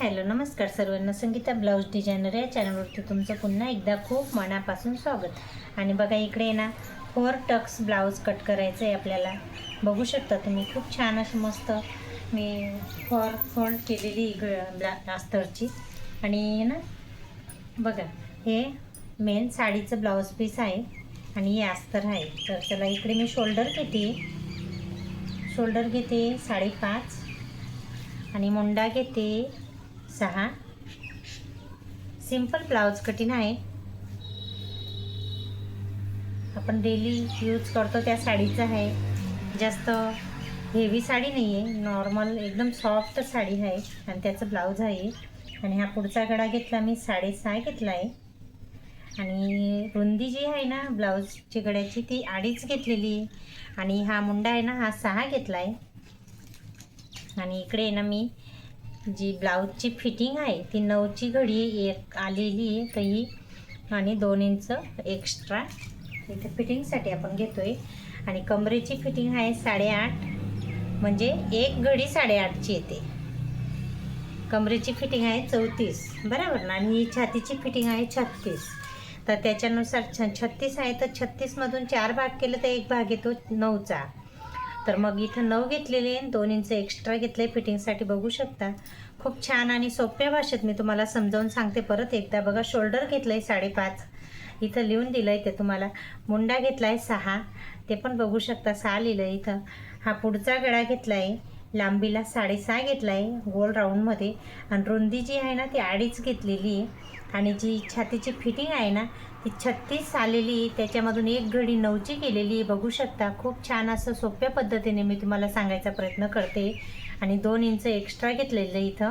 Hello नमस्कार सर्वांना. Sangeeta blouse designer या चॅनलवरती तुमचं पुन्हा एकदा खूप मनापासून स्वागत. आणि बघा इकडे ना फोर टक्स ब्लाऊज कट करायचं आहे आपल्याला. बघू शकता तुम्ही खूप छान अशी मस्त मी फॉर फोल्ड केलेली ग- ब्ला अस्तरची आणि ना बघा हे मेन साडीचं ब्लाऊज पीस आहे आणि हे अस्तर आहे. तर त्याला इकडे मी शोल्डर घेते. शोल्डर घेते साडेपाच. आणि मुंडा घेते. सहा. सिंपल ब्लाऊज कटिंग आहे. आपण डेली यूज करतो त्या साडीचं आहे. जास्त हेवी साडी नाही आहे नॉर्मल एकदम सॉफ्ट साडी आहे. आणि त्याचं ब्लाऊज आहे. आणि हा पुढचा गळा घेतला मी साडेसहा घेतला आहे आणि रुंदी जी आहे ना ब्लाऊजची गळ्याची ती अडीच घेतलेली आहे. आणि हा मुंडा आहे ना हा सहा घेतला आहे आणि इकडे आहे ना मी जी ब्लाऊजची फिटिंग आहे ती नऊची घडी एक आलेली आहे तर ही आणि दोन इंच एक्स्ट्रा इथे फिटिंगसाठी आपण घेतो आहे आणि कमरेची फिटिंग आहे साडेआठ म्हणजे एक घडी साडेआठची येते. कमरेची फिटिंग आहे चौतीस बरोबर ना? आणि छातीची फिटिंग आहे छत्तीस. तर त्याच्यानुसार छ छत्तीस आहे तर छत्तीसमधून चार भाग केलं तर एक भाग येतो नऊचा. तर मग इथं नऊ घेतलेले दोन इंच एक्स्ट्रा घेतले फिटिंगसाठी बघू शकता. खूप छान आणि सोप्या भाषेत मी तुम्हाला समजावून सांगते. परत एकदा बघा शोल्डर घेतलं आहे साडेपाच. इथं लिहून दिलं आहे ते तुम्हाला. मुंडा घेतला आहे सहा. ते पण बघू शकता. सहा लिहिलं आहे इथं. हा पुढचा गळा घेतला आहे लांबीला साडेसहा घेतला आहे गोल राऊंडमध्ये आणि रुंदी जी आहे ना ती अडीच घेतलेली आहे. आणि जी छातीची फिटिंग आहे ना ती छत्तीस आलेली त्याच्यामधून एक घडी नऊची केलेली आहे. बघू शकता खूप छान असं सोप्या पद्धतीने मी तुम्हाला सांगायचा प्रयत्न करते. आणि दोन इंच एक्स्ट्रा घेतलेलं आहे इथं.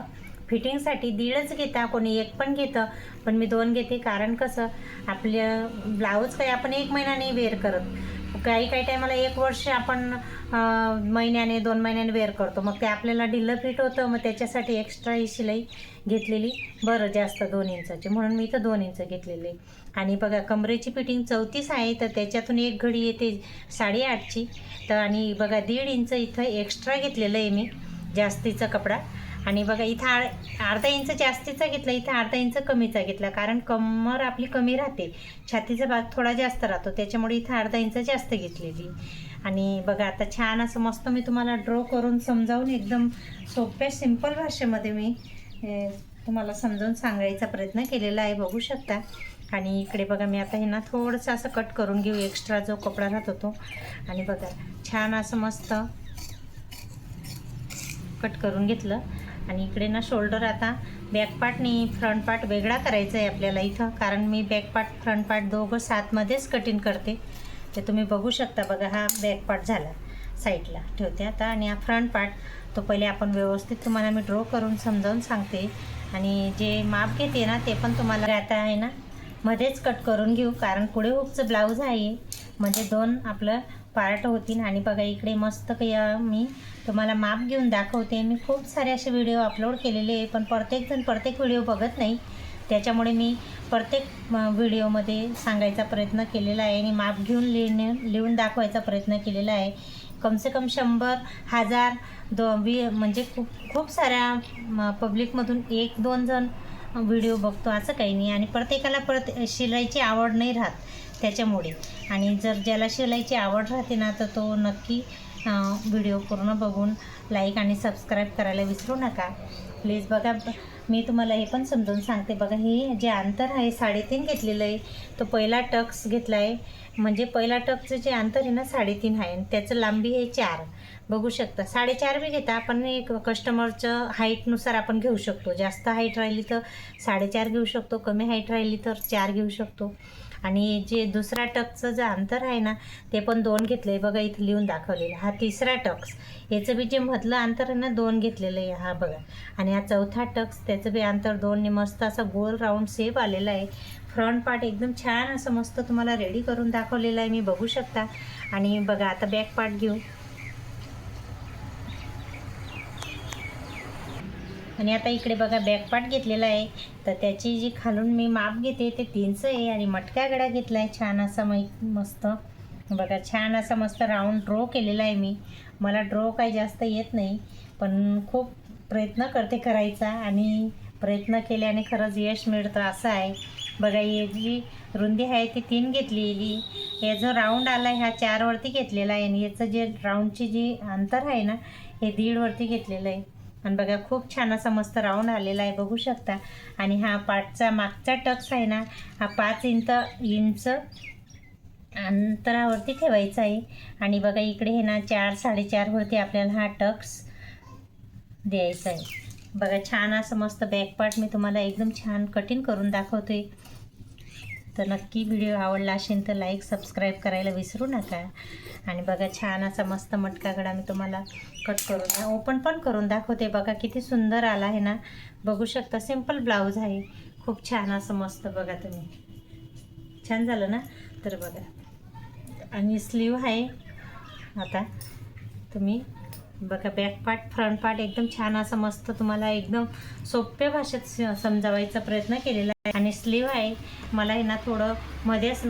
फिटिंगसाठी दीडच घेता कोणी एक पण घेतं. पण मी दोन घेते कारण कसं आपल्या ब्लाऊज काही आपण एक महिन्याने वेअर करत. काही काही टायमाला एक वर्ष आपण महिन्याने दोन महिन्याने वेअर करतो. मग ते आपल्याला ढिल्लं फिट होतं मग त्याच्यासाठी एक्स्ट्रा ही शिलाई घेतलेली. बरं जास्त दोन इंचाची. म्हणून मी इथं दोन इंच घेतलेली. आणि बघा कमरेची फिटिंग चौतीस आहे तर त्याच्यातून एक घडी येते साडेआठची. तर आणि बघा दीड इंच इथं एक्स्ट्रा घेतलेलं आहे मी जास्तीचा कपडा. आणि बघा इथं आर अर्धा इंच जास्तीचा घेतला इथं अर्धा इंच कमीचा घेतला. कारण कमर आपली कमी राहते. छातीचा भाग थोडा जास्त राहतो. त्याच्यामुळे इथं अर्धा इंच जास्त घेतलेली. आणि बघा आता छान असं मस्त मी तुम्हाला ड्रॉ करून समजावून एकदम सोप्या सिंपल भाषेमध्ये मी तुम्हाला समजावून सांगायचा प्रयत्न केलेला आहे. बघू शकता. आणि इकडे बघा मी आता हे ना थोडंसं असं कट करून घेऊ. एक्स्ट्रा जो कपडा राहतो तो. आणि बघा छान असं मस्त कट करून घेतलं. आणि इकडे ना शोल्डर आता बॅकपार्टनी फ्रंट पार्ट वेगळा करायचा आहे आपल्याला इथं. कारण मी बॅकपार्ट फ्रंट पार्ट दोघं सातमध्येच कटिंग करते. ते तुम्ही बघू शकता बघा हा बॅक पार्ट झाला साईडला ठेवते आता आणि हा फ्रंट पार्ट तो पहिले आपण व्यवस्थित तुम्हाला मी ड्रॉ करून समजावून सांगते. आणि जे माप घेते ना ते पण तुम्हाला आता आहे ना मध्येच कट करून घेऊ. कारण पुढे हुकचं ब्लाऊज आहे. म्हणजे दोन आपलं पार्ट होतील आणि बघा इकडे मस्त काही मी तुम्हाला माप घेऊन दाखवते. मी खूप सारे असे व्हिडिओ अपलोड केलेले आहे पण प्रत्येकजण प्रत्येक व्हिडिओ बघत नाही. त्याच्यामुळे मी प्रत्येक व्हिडिओमध्ये सांगायचा प्रयत्न केलेला आहे आणि माप घेऊन लिहिणे लिहून दाखवायचा प्रयत्न केलेला आहे. कमसे कम शंभर हजार दो वी म्हणजे खूप खूप साऱ्या पब्लिकमधून एक दोन जण व्हिडिओ बघतो असं काही नाही. आणि प्रत्येकाला परत शिलाईची आवड नाही राहत त्याच्यामुळे. आणि जर ज्याला शिलाईची आवड राहते ना तर तो नक्की व्हिडिओ पूर्ण बघून लाईक आणि सबस्क्राईब करायला विसरू नका. प्लीज बघा मी तुम्हाला हे पण समजून सांगते. बघा हे जे अंतर आहे साडेतीन घेतलेलं आहे तो पहिला टक्स घेतला आहे म्हणजे पहिला टक्सचं जे अंतर आहे ना साडेतीन आहे. आणि त्याचं लांबी आहे चार. बघू शकता. साडेचार बी घेता आपण एक कस्टमरचं हाईटनुसार आपण घेऊ शकतो. जास्त हाईट राहिली तर साडेचार घेऊ शकतो कमी हाईट राहिली तर चार घेऊ शकतो. आणि जे दुसरा टक्सचं जे अंतर आहे ना ते पण दोन घेतलं आहे बघा इथं लिहून दाखवलेलं. हा तिसरा टक्स. याचं बी जे मधलं अंतर आहे ना दोन घेतलेलं आहे. हा बघा. आणि हा चौथा टक्स त्याचं बी अंतर दोनने मस्त असा गोल राऊंड सेप आलेला आहे. फ्रंट पार्ट एकदम छान असं मस्त तुम्हाला रेडी करून दाखवलेलं आहे. मी बघू शकता. आणि बघा आता बॅक पार्ट घेऊ. आणि आता इकडे बघा बॅकपाट घेतलेला आहे. तर त्याची जी खालून मी माप घेते ते तीनचं आहे आणि मटका गडा घेतला आहे छान असा मै मस्त. बघा छान असा मस्त राऊंड ड्रॉ केलेला आहे मी. मला ड्रॉ काही जास्त येत नाही पण खूप प्रयत्न करते करायचा आणि प्रयत्न केल्याने खरंच यश मिळतं असं आहे. बघा ही जी रुंदी आहे ती तीन घेतलेली. हे जो राऊंड आला आहे हा चारवरती घेतलेला आहे आणि याचं जे राऊंडची जी अंतर आहे ना हे दीडवरती घेतलेलं आहे. आणि बघा खूप छान असा मस्त राऊंड आलेला आहे बघू शकता. आणि हा पाठचा मागचा टक्स आहे ना हा पाच इंच इंच अंतरावरती ठेवायचा आहे. आणि बघा इकडे हे ना चार साडेचारवरती आपल्याला हा टक्स द्यायचा आहे. बघा छान असं मस्त बॅक पार्ट मी तुम्हाला एकदम छान कटिंग करून दाखवते तर नक्की व्हिडिओ आवडला असेल तर लाईक सबस्क्राईब करायला विसरू नका. आणि बघा छान असा मस्त मटका मी तुम्हाला कट करून ओपन पण करून दाखवते. बघा किती सुंदर आला आहे ना. बघू शकता सिंपल ब्लाऊज आहे. खूप छान असं मस्त बघा तुम्ही. छान झालं ना? तर बघा. आणि स्लीव आहे. आता तुम्ही बघा बॅक पार्ट फ्रंट पार्ट एकदम छान असं मस्त तुम्हाला एकदम सोप्या भाषेत स- समजावायचा प्रयत्न केलेला आणि स्लीव आहे. मला आहे ना थोडं मध्येच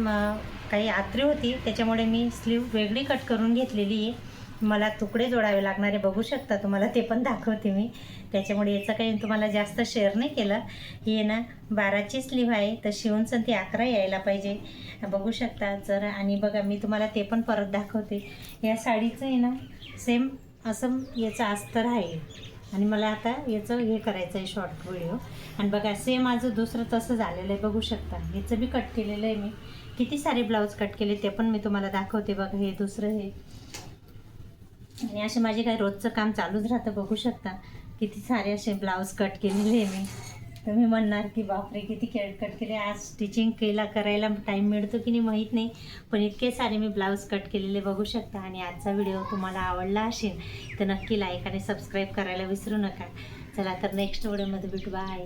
काही आत्री होती त्याच्यामुळे मी स्लीव वेगळी कट करून घेतलेली आहे. मला तुकडे जोडावे लागणारे बघू शकता तुम्हाला ते पण दाखवते मी. त्याच्यामुळे याचं काही तुम्हाला जास्त शेअर नाही केलं. ही ना बाराची स्लीव आहे तर शिवून ती अकरा यायला पाहिजे. बघू शकता जर आणि बघा मी तुम्हाला ते पण परत दाखवते. या साडीचं आहे ना सेम असं याचं अस्तर आहे. आणि मला आता याचं हे करायचं आहे शॉर्ट व्हिडिओ आणि बघा सेम माझं दुसरं तसं झालेलं आहे बघू शकता. ह्याचं बी कट केलेलं आहे मी. किती सारे ब्लाऊज कट केले ते पण मी तुम्हाला दाखवते बघा हे दुसरं हे. आणि असे माझे काही रोजचं काम चालूच राहतं बघू शकता. किती सारे असे ब्लाऊज कट केलेले आहे मी. तुम्ही म्हणणार की बापरे किती केळ कट केले. आज स्टिचिंग केला करायला टाईम मिळतो की नाही माहीत नाही. पण इतके सारे मी ब्लाऊज कट केलेले बघू शकता आणि आजचा व्हिडिओ तुम्हाला आवडला असेल तर नक्की लाईक आणि सबस्क्राईब करायला विसरू नका. चला तर नेक्स्ट व्हिडिओमध्ये भेटू. बाय